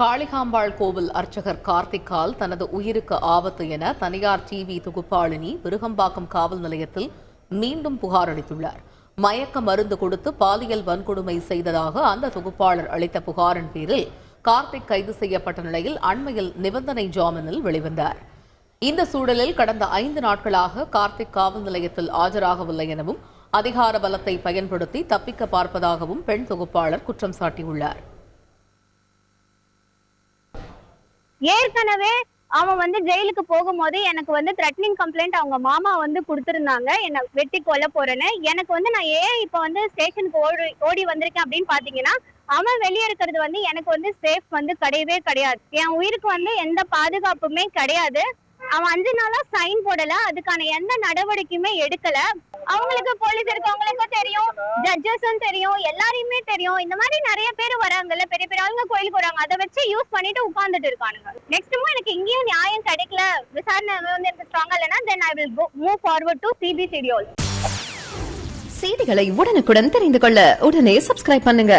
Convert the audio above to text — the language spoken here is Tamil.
காளிகாம்பாள் கோவில் அர்ச்சகர் கார்த்திக்கால் தனது உயிருக்கு ஆபத்து என தனியார் டிவி தொகுப்பாளினி விருகம்பாக்கம் காவல் நிலையத்தில் மீண்டும் புகார் அளித்துள்ளார். மயக்க மருந்து கொடுத்து பாலியல் வன்கொடுமை செய்ததாக அந்த தொகுப்பாளர் அளித்த புகாரின் பேரில் கார்த்திக் கைது செய்யப்பட்ட நிலையில் அண்மையில் நிபந்தனை ஜாமீனில் வெளிவந்தார். இந்த சூழலில் கடந்த ஐந்து நாட்களாக கார்த்திக் காவல் நிலையத்தில் ஆஜராகவில்லை எனவும் அதிகார பலத்தை பயன்படுத்தி தப்பிக்க பார்ப்பதாகவும் பெண் தொகுப்பாளர் குற்றம் சாட்டியுள்ளார். ஏற்கனவே அவன் வந்து ஜெயிலுக்கு போகும்போது எனக்கு வந்து த்ரெட்னிங் கம்ப்ளைண்ட் அவங்க மாமா வந்து கொடுத்துருந்தாங்க. என்னை வெட்டி கொல்ல போறேன்னு. எனக்கு வந்து நான் ஏன் இப்போ வந்து ஸ்டேஷனுக்கு ஓடி ஓடி வந்திருக்கேன் அப்படின்னு பாத்தீங்கன்னா அவன் வெளியே இருக்கிறது வந்து எனக்கு வந்து சேஃப் வந்து கிடையவே கிடையாது. என் உயிருக்கு வந்து எந்த பாதுகாப்புமே கிடையாது. அவன் அஞ்சு நாளா சைன் போடல. அதுக்கான எந்த நடவடிக்கையுமே எடுக்கல. அவங்களுக்கு போலீஸ் இருக்கவங்களுக்கும் தெரியும். ஜட்ஜஸும் தெரியும். எல்லாரையுமே தெரியும். இந்த மாதிரி நிறைய பேர் வராங்கல்ல பெரிய பெரிய ஆளுங்க கோயிலுக்கு வராங்க. அதை வச்சு யூஸ் பண்ணிட்டு உட்கார்ந்துட்டு இருக்கானுங்க. நெக்ஸ்ட்மும் எனக்கு இங்கேயும் நியாயம் கிடைக்கல. விசாரணை வந்து எனக்கு ஸ்ட்ராங்கா இல்லைன்னா then I will move forward to CP schedule செய்திகளை உடனுக்குடன் தெரிந்து கொள்ள உடனே சப்ஸ்கிரைப் பண்ணுங்க.